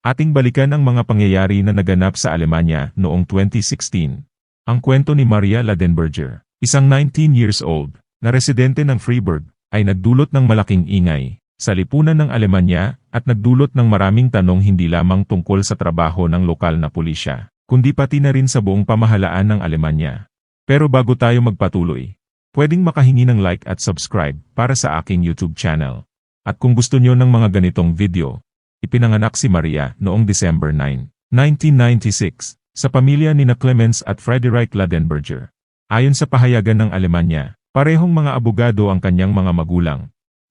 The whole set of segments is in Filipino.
Ating balikan ang mga pangyayari na naganap sa Alemanya noong 2016. Ang kwento ni Maria Ladenberger, isang 19 years old, na residente ng Freiburg, ay nagdulot ng malaking ingay sa lipunan ng Alemanya at nagdulot ng maraming tanong hindi lamang tungkol sa trabaho ng lokal na pulisya, kundi pati na rin sa buong pamahalaan ng Alemanya. Pero bago tayo magpatuloy, pwedeng makahingi ng like at subscribe para sa aking YouTube channel. At kung gusto nyo ng mga ganitong video, ipinanganak si Maria noong December 9, 1996, sa pamilya ni na Clemens at Friedrich Ladenberger. Ayon sa pahayagan ng Alemanya, parehong mga abogado ang kanyang mga magulang.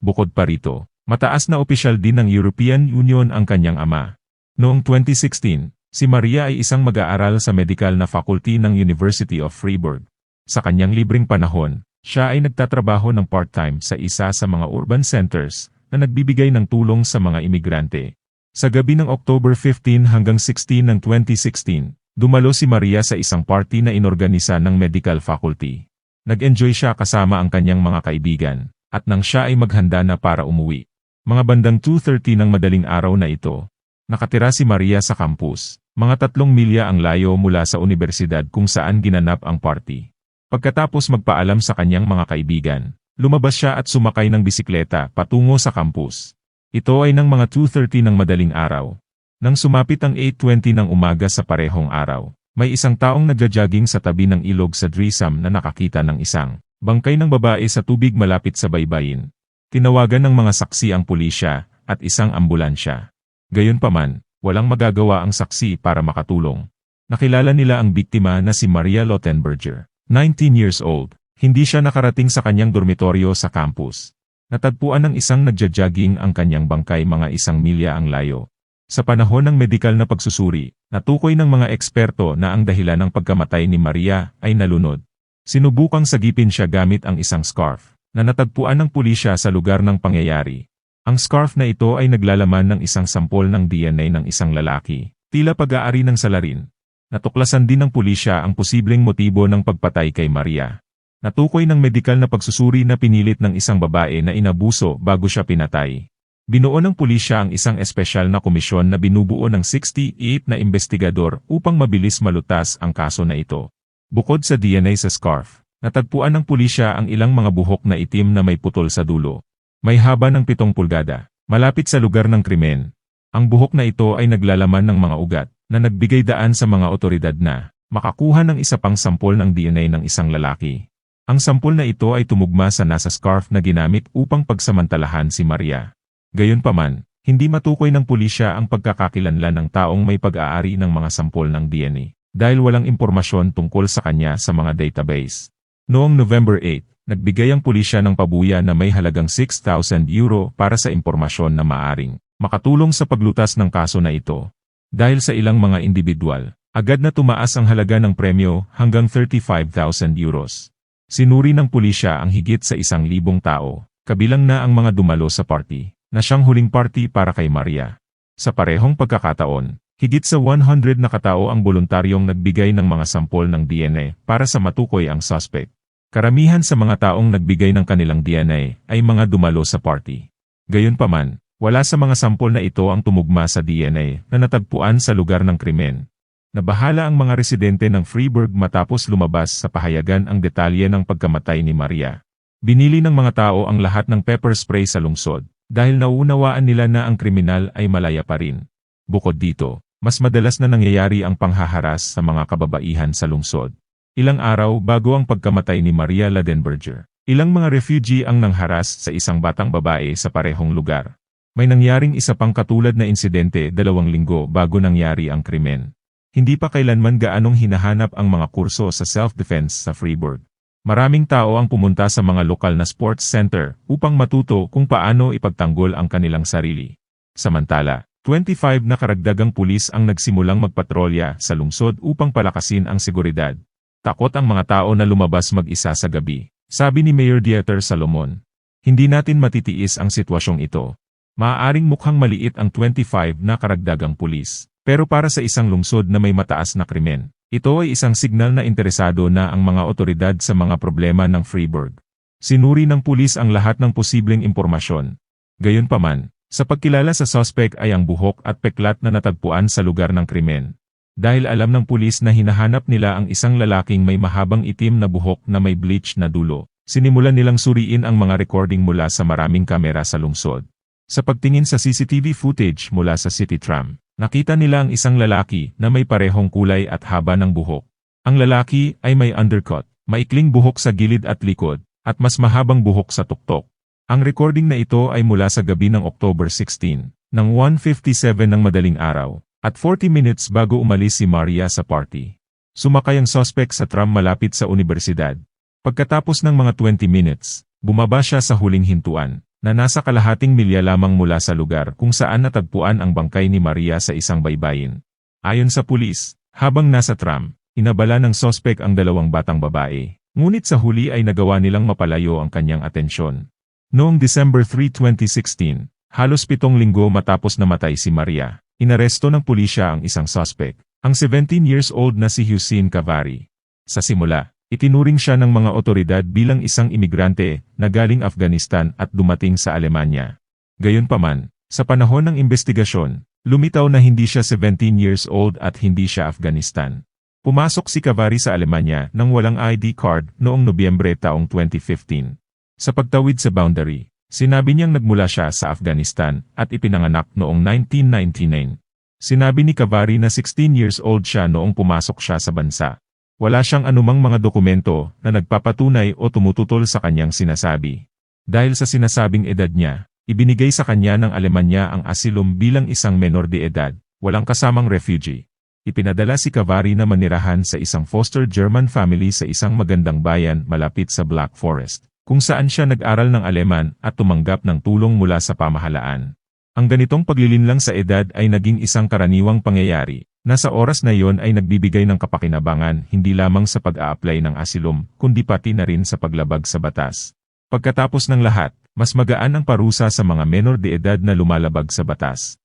Bukod pa rito, Mataas na opisyal din ng European Union ang kanyang ama. Noong 2016, si Maria ay isang mag-aaral sa medical na faculty ng University of Freiburg. Sa kanyang libreng panahon, siya ay nagtatrabaho ng part-time sa isa sa mga urban centers na nagbibigay ng tulong sa mga imigrante. Sa gabi ng October 15 hanggang 16 ng 2016, dumalo si Maria sa isang party na inorganisa ng medical faculty. Nag-enjoy siya kasama ang kanyang mga kaibigan, at nang siya ay maghanda na para umuwi, mga bandang 2.30 ng madaling araw na ito, nakatira si Maria sa campus, mga tatlong milya ang layo mula sa universidad kung saan ginanap ang party. Pagkatapos magpaalam sa kanyang mga kaibigan, lumabas siya at sumakay ng bisikleta patungo sa campus. Ito ay ng mga 2.30 ng madaling araw. Nang sumapit ang 8.20 ng umaga sa parehong araw, may isang taong nagja-jogging sa tabi ng ilog sa Drisam na nakakita ng isang bangkay ng babae sa tubig malapit sa baybayin. Tinawagan ng mga saksi ang pulisya at isang ambulansya. Gayunpaman, walang magagawa ang saksi para makatulong. Nakilala nila ang biktima na si Maria Lottenberger, 19 years old. Hindi siya nakarating sa kanyang dormitoryo sa campus. Natagpuan ng isang nagja-jogging ang kanyang bangkay mga isang milya ang layo. Sa panahon ng medikal na pagsusuri, natukoy ng mga eksperto na ang dahilan ng pagkamatay ni Maria ay nalunod. Sinubukang sagipin siya gamit ang isang scarf na natagpuan ng pulisya sa lugar ng pangyayari. Ang scarf na ito ay naglalaman ng isang sampol ng DNA ng isang lalaki, tila pag-aari ng salarin. Natuklasan din ng pulisya ang posibleng motibo ng pagpatay kay Maria. Natukoy ng medikal na pagsusuri na pinilit ng isang babae na inabuso bago siya pinatay. Binuo ng pulisya ang isang espesyal na komisyon na binubuo ng 68 na investigador upang mabilis malutas ang kaso na ito. Bukod sa DNA sa scarf, Natagpuan ng pulisya ang ilang mga buhok na itim na may putol sa dulo. May haba ng pitong pulgada, malapit sa lugar ng krimen. Ang buhok na ito ay naglalaman ng mga ugat, na nagbigay daan sa mga otoridad na makakuha ng isa pang sampol ng DNA ng isang lalaki. Ang sampol na ito ay tumugma sa nasa scarf na ginamit upang pagsamantalahan si Maria. Gayunpaman, hindi matukoy ng pulisya ang pagkakakilanlan ng taong may pag-aari ng mga sampol ng DNA, dahil walang impormasyon tungkol sa kanya sa mga database. Noong November 8, nagbigay ang pulisya ng pabuya na may halagang 6,000 euro para sa impormasyon na maaring makatulong sa paglutas ng kaso na ito. Dahil sa ilang mga individual, agad na tumaas ang halaga ng premyo hanggang 35,000 euros. Sinuri ng pulisya ang higit sa isang libong tao, kabilang na ang mga dumalo sa party, na siyang huling party para kay Maria. Sa parehong pagkakataon, higit sa 100 na katao ang voluntaryong nagbigay ng mga sampol ng DNA para sa matukoy ang suspect. Karamihan sa mga taong nagbigay ng kanilang DNA ay mga dumalo sa party. Gayunpaman, wala sa mga sampol na ito ang tumugma sa DNA na natagpuan sa lugar ng krimen. Nabahala ang mga residente ng Freiburg matapos lumabas sa pahayagan ang detalye ng pagkamatay ni Maria. Binili ng mga tao ang lahat ng pepper spray sa lungsod dahil nauunawaan nila na ang kriminal ay malaya pa rin. Bukod dito, mas madalas na nangyayari ang panghaharas sa mga kababaihan sa lungsod. Ilang araw bago ang pagkamatay ni Maria Ladenberger, ilang mga refugee ang nangharas sa isang batang babae sa parehong lugar. May nangyaring isa pang katulad na insidente dalawang linggo bago nangyari ang krimen. Hindi pa kailanman gaanong hinahanap ang mga kurso sa self-defense sa Freeburg. Maraming tao ang pumunta sa mga lokal na sports center upang matuto kung paano ipagtanggol ang kanilang sarili. Samantala, 25 na karagdagang pulis ang nagsimulang magpatrolya sa lungsod upang palakasin ang seguridad. Takot ang mga tao na lumabas mag-isa sa gabi, sabi ni Mayor Dieter Salomon. Hindi natin matitiis ang sitwasyong ito. Maaaring mukhang maliit ang 25 na karagdagang pulis. Pero para sa isang lungsod na may mataas na krimen, ito ay isang signal na interesado na ang mga otoridad sa mga problema ng Freiburg. Sinuri ng pulis ang lahat ng posibleng impormasyon. Gayunpaman, Sa pagkilala sa suspect ay ang buhok at peklat na natagpuan sa lugar ng krimen. Dahil alam ng pulis na hinahanap nila ang isang lalaking may mahabang itim na buhok na may bleach na dulo, sinimulan nilang suriin ang mga recording mula sa maraming kamera sa lungsod. Sa pagtingin sa CCTV footage mula sa City Tram, nakita nila ang isang lalaki na may parehong kulay at haba ng buhok. Ang lalaki ay may undercut, maikling buhok sa gilid at likod, at mas mahabang buhok sa tuktok. Ang recording na ito ay mula sa gabi ng October 16, ng 1.57 ng madaling araw, at 40 minutes bago umalis si Maria sa party. Sumakay ang suspect sa tram malapit sa universidad. Pagkatapos ng mga 20 minutes, bumaba siya sa huling hintuan, na nasa kalahating milya lamang mula sa lugar kung saan natagpuan ang bangkay ni Maria sa isang baybayin. Ayon sa pulis, habang nasa tram, inabala ng suspect ang dalawang batang babae. Ngunit sa huli ay nagawa nilang mapalayo ang kanyang atensyon. Noong December 3, 2016, halos pitong linggo matapos namatay si Maria, inaresto ng pulisya ang isang suspect, ang 17 years old na si Hussein Kavari. Sa simula, itinuring siya ng mga otoridad bilang isang imigrante na galing Afghanistan at dumating sa Alemanya. Gayunpaman, sa panahon ng investigasyon, lumitaw na hindi siya 17 years old at hindi siya Afghanistan. Pumasok si Kavari sa Alemanya nang walang ID card noong Nobyembre taong 2015. Sa pagtawid sa boundary, sinabi niyang nagmula siya sa Afghanistan at ipinanganak noong 1999. Sinabi ni Kavari na 16 years old siya noong pumasok siya sa bansa. Wala siyang anumang mga dokumento na nagpapatunay o tumututol sa kanyang sinasabi. Dahil sa sinasabing edad niya, ibinigay sa kanya ng Alemanya ang asilum bilang isang menor de edad, walang kasamang refugee. Ipinadala si Kavari na manirahan sa isang foster German family sa isang magandang bayan malapit sa Black Forest kung saan siya nag-aral ng Aleman at tumanggap ng tulong mula sa pamahalaan. Ang ganitong paglilinlang sa edad ay naging isang karaniwang pangyayari, na sa oras na iyon ay nagbibigay ng kapakinabangan hindi lamang sa pag-a-apply ng asilum, kundi pati na rin sa paglabag sa batas. Pagkatapos ng lahat, mas magaan ang parusa sa mga menor de edad na lumalabag sa batas.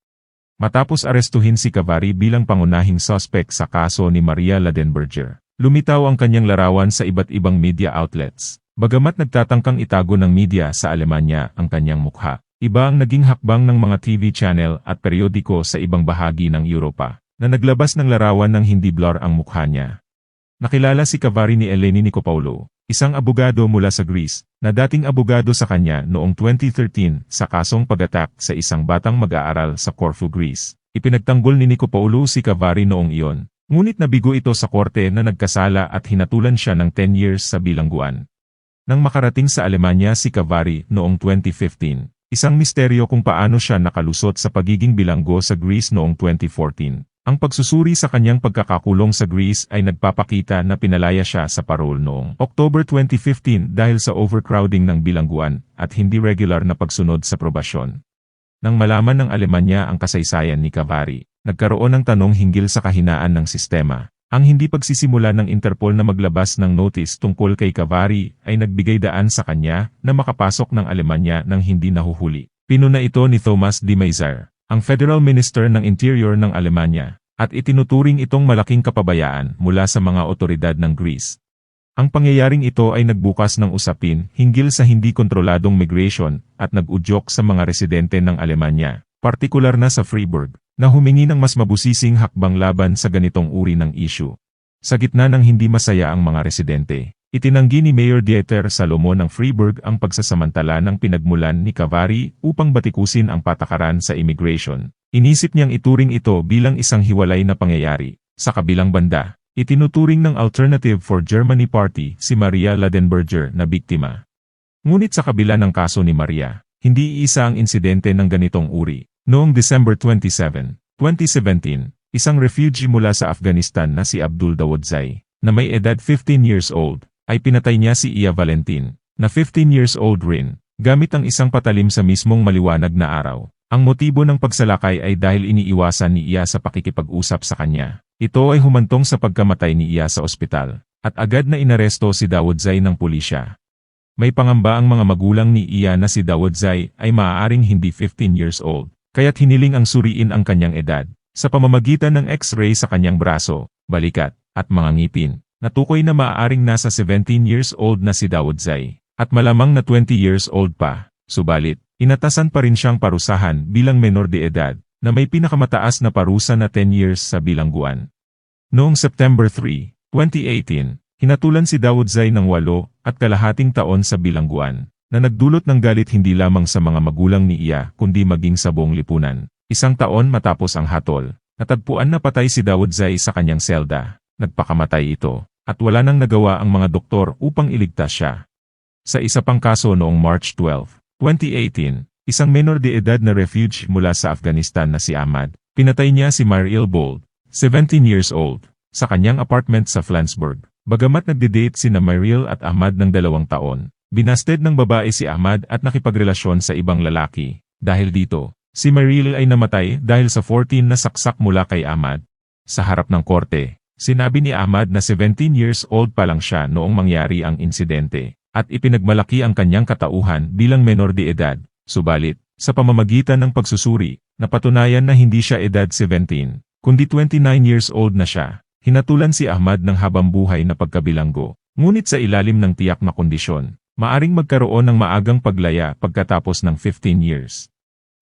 Matapos arestuhin si Kavari bilang pangunahing suspect sa kaso ni Maria Ladenberger, lumitaw ang kanyang larawan sa iba't ibang media outlets. Bagamat nagtatangkang itago ng media sa Alemanya ang kanyang mukha, iba ang naging hakbang ng mga TV channel at periodiko sa ibang bahagi ng Europa, na naglabas ng larawan ng hindi blur ang mukha niya. Nakilala si Kavari ni Eleni Nicopaulo, isang abogado mula sa Greece, na dating abogado sa kanya noong 2013 sa kasong pag-attack sa isang batang mag-aaral sa Corfu, Greece. Ipinagtanggol ni Nicopaulo si Kavari noong iyon, ngunit nabigo ito sa korte na nagkasala at hinatulan siya ng 10 years sa bilangguan. Nang makarating sa Alemanya si Kavari noong 2015, isang misteryo kung paano siya nakalusot sa pagiging bilanggo sa Greece noong 2014. Ang pagsusuri sa kanyang pagkakakulong sa Greece ay nagpapakita na pinalaya siya sa parole noong October 2015 dahil sa overcrowding ng bilangguan at hindi regular na pagsunod sa probasyon. Nang malaman ng Alemanya ang kasaysayan ni Kavari, nagkaroon ng tanong hinggil sa kahinaan ng sistema. Ang hindi pagsisimula ng Interpol na maglabas ng notice tungkol kay Kavari ay nagbigay daan sa kanya na makapasok ng Alemanya nang hindi nahuhuli. Pinuna ito ni Thomas de Maizière, ang Federal Minister ng Interior ng Alemanya, at itinuturing itong malaking kapabayaan mula sa mga otoridad ng Greece. Ang pangyayaring ito ay nagbukas ng usapin hinggil sa hindi kontroladong migration at nag-udyok sa mga residente ng Alemanya, partikular na sa Freiburg na humingi ng mas mabusising hakbang laban sa ganitong uri ng issue. Sa gitna ng hindi masaya ang mga residente, itinanggi ni Mayor Dieter Salomon ng Freiburg ang pagsasamantala ng pinagmulan ni Cavari upang batikusin ang patakaran sa immigration. Inisip niyang ituring ito bilang isang hiwalay na pangyayari. Sa kabilang banda, itinuturing ng Alternative for Germany Party si Maria Ladenberger na biktima. Ngunit sa kabila ng kaso ni Maria, hindi isa ang insidente ng ganitong uri. Noong December 27, 2017, isang refugee mula sa Afghanistan na si Abdul Dawodzai, na may edad 15 years old, ay pinatay niya si Iya Valentin, na 15 years old rin, gamit ang isang patalim sa mismong maliwanag na araw. Ang motibo ng pagsalakay ay dahil iniiwasan ni Iya sa pakikipag-usap sa kanya. Ito ay humantong sa pagkamatay ni Iya sa ospital, at agad na inaresto si Dawodzai ng pulisya. May pangamba ang mga magulang ni Iya na si Dawodzai ay maaaring hindi 15 years old kaya't hiniling ang suriin ang kanyang edad, sa pamamagitan ng x-ray sa kanyang braso, balikat, at mga ngipin. Natukoy na maaaring nasa 17 years old na si Dawodzai, at malamang na 20 years old pa. Subalit, Inatasan pa rin siyang parusahan bilang menor de edad, na may pinakamataas na parusa na 10 years sa bilangguan. Noong September 3, 2018, hinatulan si Dawood Zay ng walo at kalahating taon sa bilangguan, na nagdulot ng galit hindi lamang sa mga magulang ni Iya kundi maging sa buong lipunan. Isang taon matapos ang hatol, natagpuan na patay si Dawood Zay sa kanyang selda. Nagpakamatay ito, at wala nang nagawa ang mga doktor upang iligtas siya. Sa isa pang kaso noong March 12, 2018, isang menor de edad na refuge mula sa Afghanistan na si Ahmad, pinatay niya si Mariel Bold, 17 years old, sa kanyang apartment sa Flansburg. Bagamat nagde-date si na Mariel at Ahmad ng dalawang taon, binasted ng babae si Ahmad at nakipagrelasyon sa ibang lalaki. Dahil dito, si Mariel ay namatay dahil sa 14 na saksak mula kay Ahmad. Sa harap ng korte, sinabi ni Ahmad na 17 years old pa lang siya noong mangyari ang insidente, at ipinagmalaki ang kanyang katauhan bilang menor de edad. Subalit, sa pamamagitan ng pagsusuri, napatunayan na hindi siya edad 17, kundi 29 years old na siya. Hinatulan si Ahmad ng habang buhay na pagkabilanggo, ngunit sa ilalim ng tiyak na kondisyon, maaring magkaroon ng maagang paglaya pagkatapos ng 15 years.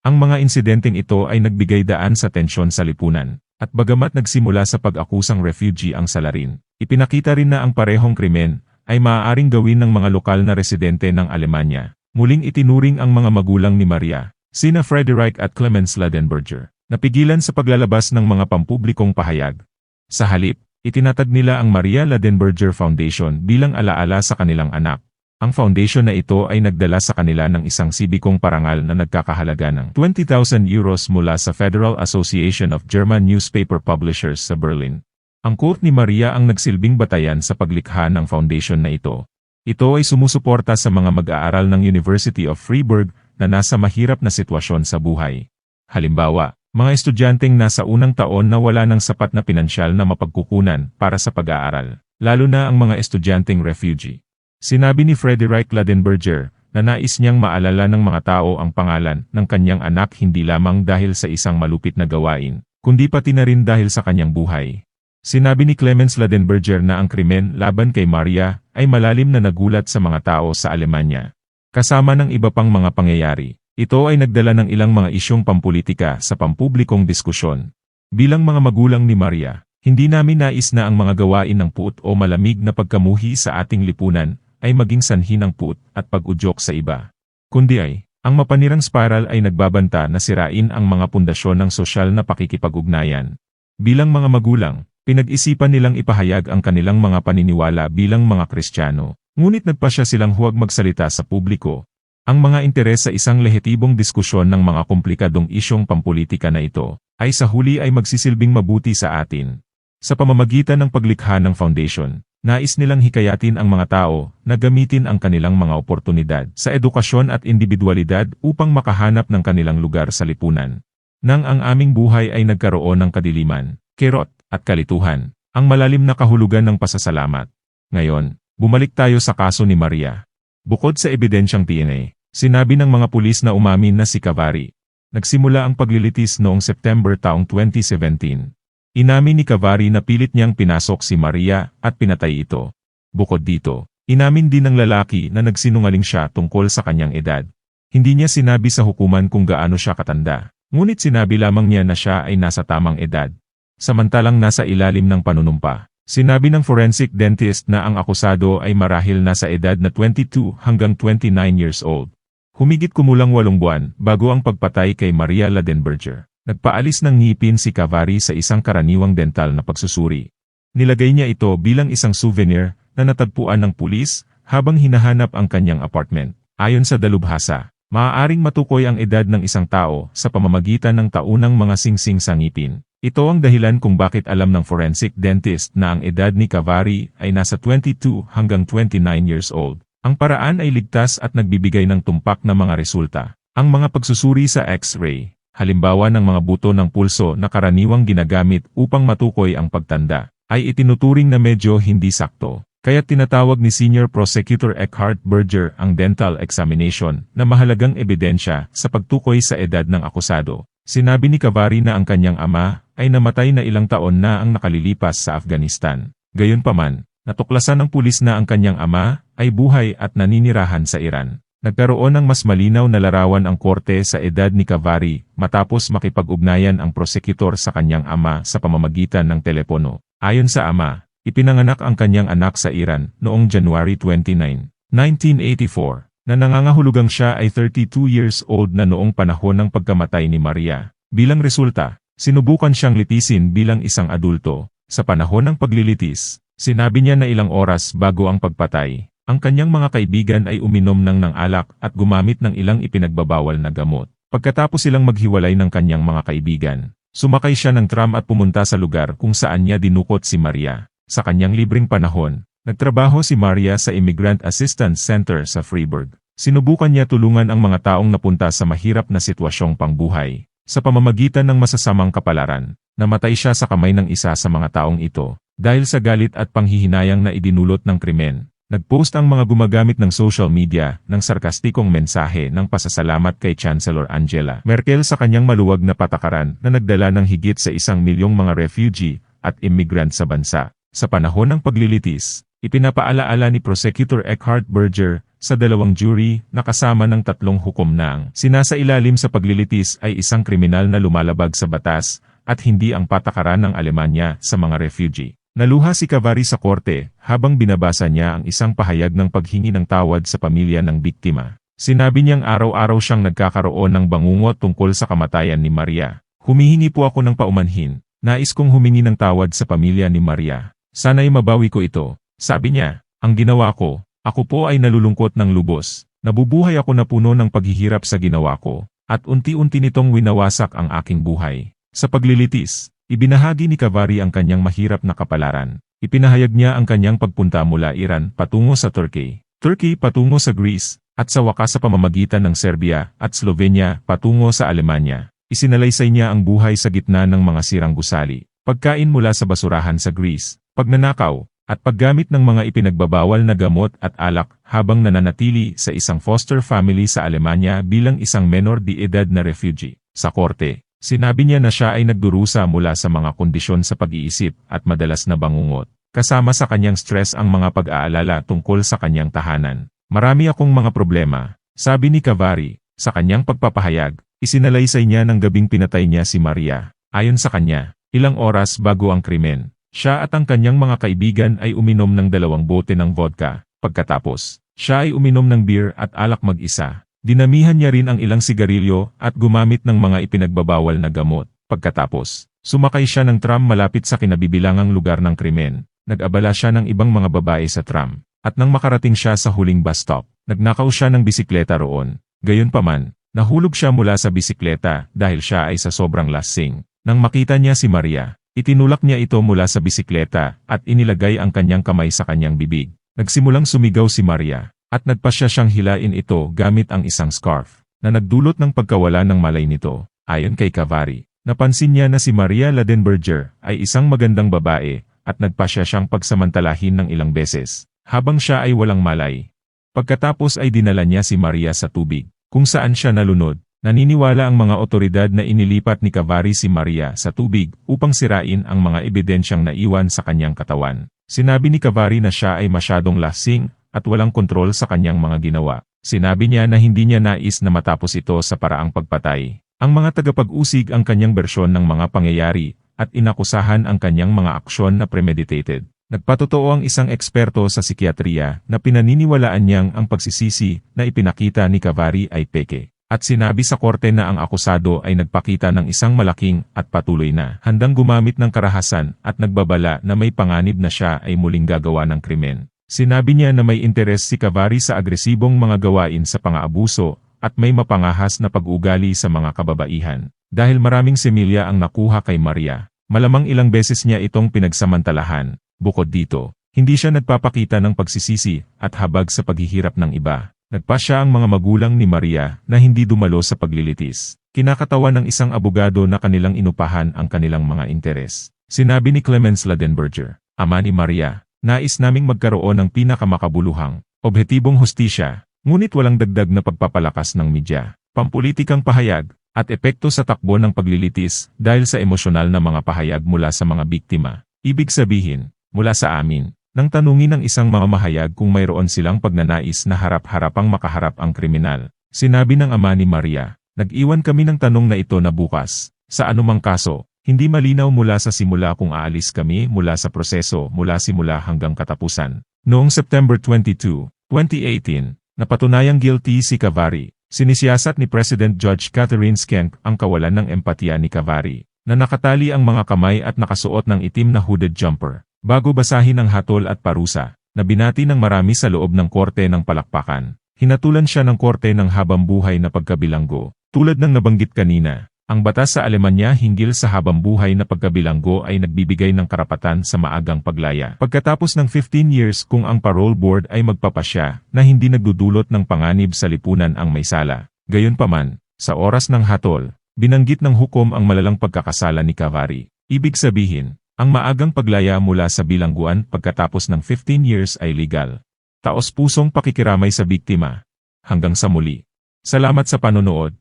Ang mga insidenteng ito ay nagbigay daan sa tensyon sa lipunan, at bagamat nagsimula sa pag-akusang refugee ang salarin, ipinakita rin na ang parehong krimen ay maaaring gawin ng mga lokal na residente ng Alemanya. Muling itinuring ang mga magulang ni Maria, sina Frederick at Clemens Ladenberger, napigilan sa paglalabas ng mga pampublikong pahayag sa halip, itinatag nila ang Maria Ladenberger Foundation bilang alaala sa kanilang anak. Ang foundation na ito ay nagdala sa kanila ng isang sibikong parangal na nagkakahalaga ng 20,000 euros mula sa Federal Association of German Newspaper Publishers sa Berlin. Ang quote ni Maria ang nagsilbing batayan sa paglikha ng foundation na ito. Ito ay sumusuporta sa mga mag-aaral ng University of Freiburg na nasa mahirap na sitwasyon sa buhay. Halimbawa, mga estudyanteng nasa unang taon na wala ng sapat na pinansyal na mapagkukunan para sa pag-aaral, lalo na ang mga estudyanteng refugee. Sinabi ni Frederick Ladenberger na nais niyang maalala ng mga tao ang pangalan ng kanyang anak hindi lamang dahil sa isang malupit na gawain, kundi pati na rin dahil sa kanyang buhay. Sinabi ni Clemens Ladenberger na ang krimen laban kay Maria ay malalim na nagulat sa mga tao sa Alemanya. Kasama ng iba pang mga pangyayari, ito ay nagdala ng ilang mga isyong pampolitika sa pampublikong diskusyon. Bilang mga magulang ni Maria, hindi namin nais na ang mga gawain ng puot o malamig na pagkamuhi sa ating lipunan ay maging sanhi ng puot at pag-udyok sa iba. Kundi ay, ang mapanirang spiral ay nagbabanta na sirain ang mga pundasyon ng sosyal na pakikipag-ugnayan. Bilang mga magulang, pinag-isipan nilang ipahayag ang kanilang mga paniniwala bilang mga Kristiyano, ngunit nagpasya silang huwag magsalita sa publiko, ang mga interes sa isang lehetibong diskusyon ng mga komplikadong isyong pampolitika na ito, ay sa huli ay magsisilbing mabuti sa atin. Sa pamamagitan ng paglikha ng foundation, nais nilang hikayatin ang mga tao na gamitin ang kanilang mga oportunidad sa edukasyon at individualidad upang makahanap ng kanilang lugar sa lipunan. Nang ang aming buhay ay nagkaroon ng kadiliman, kerot, at kalituhan, ang malalim na kahulugan ng pasasalamat. Ngayon, bumalik tayo sa kaso ni Maria. Bukod sa ebidensyang DNA, sinabi ng mga pulis na umamin na si Cavari. Nagsimula ang paglilitis noong September taong 2017. Inamin ni Cavari na pilit niyang pinasok si Maria at pinatay ito. Bukod dito, inamin din ng lalaki na nagsinungaling siya tungkol sa kanyang edad. Hindi niya sinabi sa hukuman kung gaano siya katanda, ngunit sinabi lamang niya na siya ay nasa tamang edad. Samantalang nasa ilalim ng panunumpa. Sinabi ng forensic dentist na ang akusado ay marahil nasa edad na 22 hanggang 29 years old. Humigit kumulang walong buwan bago ang pagpatay kay Maria Ladenberger. Nagpaalis ng ngipin si Cavari sa isang karaniwang dental na pagsusuri. Nilagay niya ito bilang isang souvenir na natagpuan ng pulis habang hinahanap ang kanyang apartment. Ayon sa dalubhasa, maaaring matukoy ang edad ng isang tao sa pamamagitan ng taunang mga singsing sa ngipin. Ito ang dahilan kung bakit alam ng forensic dentist na ang edad ni Cavari ay nasa 22 hanggang 29 years old. Ang paraan ay ligtas at nagbibigay ng tumpak na mga resulta. Ang mga pagsusuri sa X-ray, halimbawa ng mga buto ng pulso na karaniwang ginagamit upang matukoy ang pagtanda, ay itinuturing na medyo hindi sakto. Kaya tinatawag ni Senior Prosecutor Eckhart Berger ang dental examination na mahalagang ebidensya sa pagtukoy sa edad ng akusado. Sinabi ni Cavari na ang kanyang ama ay namatay na ilang taon na ang nakalilipas sa Afghanistan. Gayunpaman, natuklasan ng pulis na ang kanyang ama ay buhay at naninirahan sa Iran. Nagkaroon ng mas malinaw na larawan ang korte sa edad ni Cavari matapos makipag-ugnayan ang prosecutor sa kanyang ama sa pamamagitan ng telepono. Ayon sa ama, ipinanganak ang kanyang anak sa Iran noong January 29, 1984, na nangangahulugang siya ay 32 years old na noong panahon ng pagkamatay ni Maria. Bilang resulta, sinubukan siyang litisin bilang isang adulto. Sa panahon ng paglilitis, sinabi niya na ilang oras bago ang pagpatay, ang kanyang mga kaibigan ay uminom ng ng alak at gumamit ng ilang ipinagbabawal na gamot. Pagkatapos silang maghiwalay ng kanyang mga kaibigan, sumakay siya ng tram at pumunta sa lugar kung saan niya dinukot si Maria. Sa kanyang libreng panahon, nagtrabaho si Maria sa Immigrant Assistance Center sa Freiburg. Sinubukan niya tulungan ang mga taong napunta sa mahirap na sitwasyong pangbuhay. Sa pamamagitan ng masasamang kapalaran, namatay siya sa kamay ng isa sa mga taong ito. Dahil sa galit at panghihinayang na idinulot ng krimen, nagpost ang mga gumagamit ng social media ng sarkastikong mensahe ng pasasalamat kay Chancellor Angela Merkel sa kanyang maluwag na patakaran na nagdala ng higit sa isang milyong mga refugee at immigrant sa bansa. Sa panahon ng paglilitis, ipinapaalaala ni Prosecutor Eckhart Berger sa dalawang jury na kasama ng tatlong hukom na ang sinasailalim sa paglilitis ay isang kriminal na lumalabag sa batas at hindi ang patakaran ng Alemanya sa mga refugee. Naluha si Cavari sa korte habang binabasa niya ang isang pahayag ng paghingi ng tawad sa pamilya ng biktima. Sinabi niyang araw-araw siyang nagkakaroon ng bangungot tungkol sa kamatayan ni Maria. Humihingi po ako ng paumanhin. Nais kong humingi ng tawad sa pamilya ni Maria. Sana'y mabawi ko ito. Sabi niya, ang ginawa ko, ako po ay nalulungkot ng lubos. Nabubuhay ako na puno ng paghihirap sa ginawa ko, at unti-unti nitong winawasak ang aking buhay. Sa paglilitis, Ibinahagi ni Cavari ang kanyang mahirap na kapalaran. Ipinahayag niya ang kanyang pagpunta mula Iran patungo sa Turkey, Turkey patungo sa Greece, at sa wakas sa pamamagitan ng Serbia at Slovenia patungo sa Alemanya. Isinalaysay niya ang buhay sa gitna ng mga sirang gusali, pagkain mula sa basurahan sa Greece, pagnanakaw, at paggamit ng mga ipinagbabawal na gamot at alak habang nananatili sa isang foster family sa Alemanya bilang isang menor di edad na refugee. Sa korte, Sinabi niya na siya ay nagdurusa mula sa mga kondisyon sa pag-iisip at madalas na bangungot. Kasama sa kanyang stress ang mga pag-aalala tungkol sa kanyang tahanan. Marami akong mga problema, sabi ni Cavari. Sa kanyang pagpapahayag, isinalaysay niya ng gabing pinatay niya si Maria. Ayon sa kanya, ilang oras bago ang krimen, siya at ang kanyang mga kaibigan ay uminom ng dalawang bote ng vodka. Pagkatapos, siya ay uminom ng beer at alak mag-isa. Dinamihan niya rin ang ilang sigarilyo at gumamit ng mga ipinagbabawal na gamot. Pagkatapos, sumakay siya ng tram malapit sa kinabibilangang lugar ng krimen. Nag-abala siya ng ibang mga babae sa tram. At nang makarating siya sa huling bus stop, nagnakaw siya ng bisikleta roon. Gayunpaman, nahulog siya mula sa bisikleta dahil siya ay sa sobrang lasing. Nang makita niya si Maria, itinulak niya ito mula sa bisikleta at inilagay ang kanyang kamay sa kanyang bibig. Nagsimulang sumigaw si Maria at nagpasya siyang hilain ito gamit ang isang scarf, na nagdulot ng pagkawala ng malay nito. Ayon kay Cavari, napansin niya na si Maria Ladenberger ay isang magandang babae, at nagpasya siyang pagsamantalahin ng ilang beses, habang siya ay walang malay. Pagkatapos ay dinala niya si Maria sa tubig, kung saan siya nalunod. Naniniwala ang mga otoridad na inilipat ni Cavari si Maria sa tubig upang sirain ang mga ebidensyang naiwan sa kanyang katawan. Sinabi ni Cavari na siya ay masyadong lasing at walang kontrol sa kanyang mga ginawa. Sinabi niya na hindi niya nais na matapos ito sa paraang pagpatay. Ang mga tagapag-usig ang kanyang bersyon ng mga pangyayari at inakusahan ang kanyang mga aksyon na premeditated. Nagpatotoo ang isang eksperto sa psikiatriya na pinaniniwalaan niyang ang pagsisisi na ipinakita ni Cavari ay peke. At sinabi sa korte na ang akusado ay nagpakita ng isang malaking at patuloy na handang gumamit ng karahasan at nagbabala na may panganib na siya ay muling gagawa ng krimen. Sinabi niya na may interes si Cavari sa agresibong mga gawain sa pang-aabuso at may mapangahas na pag-ugali sa mga kababaihan. Dahil maraming semilya ang nakuha kay Maria, malamang ilang beses niya itong pinagsamantalahan. Bukod dito, hindi siya nagpapakita ng pagsisisi at habag sa paghihirap ng iba. Nagpa siya ang mga magulang ni Maria na hindi dumalo sa paglilitis. Kinakatawan ng isang abogado na kanilang inupahan ang kanilang mga interes. Sinabi ni Clemens Ladenberger, ama ni Maria, Nais naming magkaroon ng pinakamakabuluhang, objetibong hustisya, ngunit walang dagdag na pagpapalakas ng media, pampulitikang pahayag, at epekto sa takbo ng paglilitis dahil sa emosyonal na mga pahayag mula sa mga biktima. Ibig sabihin, mula sa amin, nang tanungin ng isang mamamahayag kung mayroon silang pagnanais na harap-harapang makaharap ang kriminal. Sinabi ng ama ni Maria, nag-iwan kami ng tanong na ito na bukas. Sa anumang kaso, hindi malinaw mula sa simula kung aalis kami mula sa proseso mula simula hanggang katapusan. Noong September 22, 2018, napatunayang guilty si Cavari. Sinisiyasat ni President Judge Catherine Skenk ang kawalan ng empatiya ni Cavari, na nakatali ang mga kamay at nakasuot ng itim na hooded jumper. Bago basahin ang hatol at parusa, na binati ng marami sa loob ng korte ng palakpakan, hinatulan siya ng korte ng habang buhay na pagkabilanggo. Tulad ng nabanggit kanina, ang batas sa Alemanya hinggil sa habang buhay na pagkabilanggo ay nagbibigay ng karapatan sa maagang paglaya. Pagkatapos ng 15 years kung ang parole board ay magpapasya na hindi nagdudulot ng panganib sa lipunan ang may sala. Gayunpaman, sa oras ng hatol, binanggit ng hukom ang malalang pagkakasala ni Cavari. Ibig sabihin, ang maagang paglaya mula sa bilangguan pagkatapos ng 15 years ay legal. Taos pusong pakikiramay sa biktima. Hanggang sa muli. Salamat sa panonood.